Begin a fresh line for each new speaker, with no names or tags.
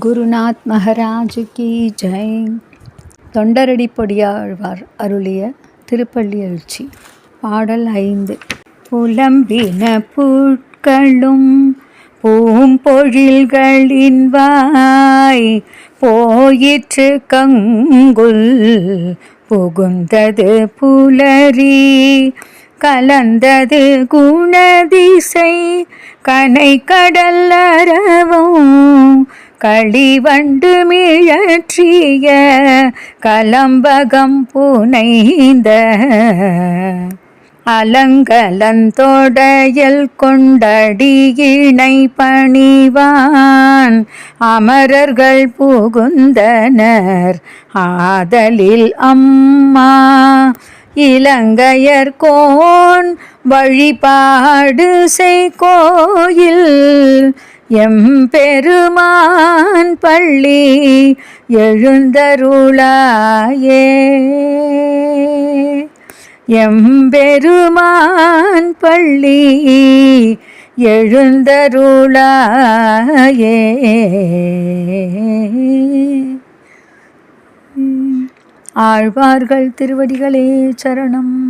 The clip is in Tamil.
குருநாத் மகராஜு கி ஜெய். தொண்டரடி பொடியாழ்வார் அருளிய திருப்பள்ளி எழுச்சி. பாடல் ஐந்து. புலம்பின புட்களும் பூம்பொழில்களின் வாய் போயிற்று கங்குல் புகுந்தது புலரி. கலந்தது குணதிசை. கனை கடல் அரவும் களிவண்டு மிழற்றிய கலம்பகம் புனைந்த அலங்கலந்தோடையல் கொண்டடியினை பணிவான். அமரர்கள் புகுந்தனர் ஆதலில் அம்மா. இலங்கையர் கோன் வழிபாடு செய்கோயில் எம்பெருமான் பள்ளி எழுந்தருளாயே. எம்பெருமான் பள்ளி எழுந்தருளாயே. ஆழ்வார்கள் திருவடிகளே சரணம்.